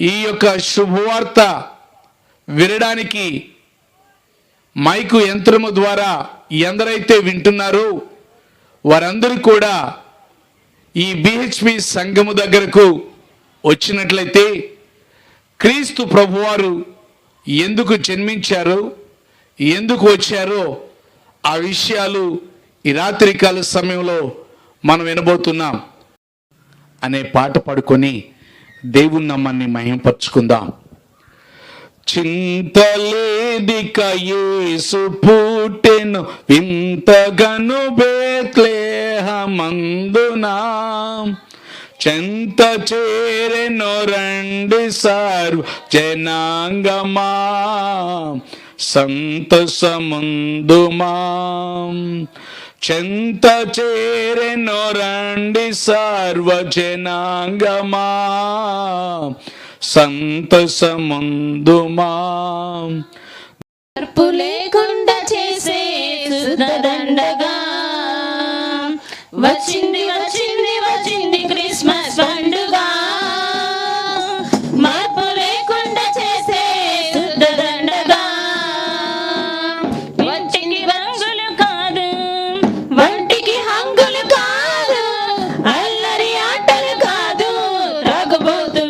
ఈ యొక్క శుభవార్త వినడానికి మైకు యంత్రము ద్వారా ఎందరైతే వింటున్నారో వారందరూ కూడా ఈ బిహెచ్పి సంఘము దగ్గరకు వచ్చినట్లయితే క్రీస్తు ప్రభువారు ఎందుకు జన్మించారు ఎందుకు వచ్చారో ఆ విషయాలు ఈ రాత్రికాల సమయంలో మనం వినబోతున్నాం. అనే పాట పాడుకొని దేవుని నమ్మని మహింపరుచుకుందాం. చింతలేదిక యేసు పుట్టెను వింతగను బేత్లేహమందునా. చెంత చేరెను రండి సార్వ జనాంగమా సంతసముందుమా చెంత చేరెనో రండి సర్వజనాంగమా. సంతసముందుమా. మార్పు లేకుండా చేసే దండగా. వచ్చింది అల్లరి ఆటలు కాదు రఘుబోతులు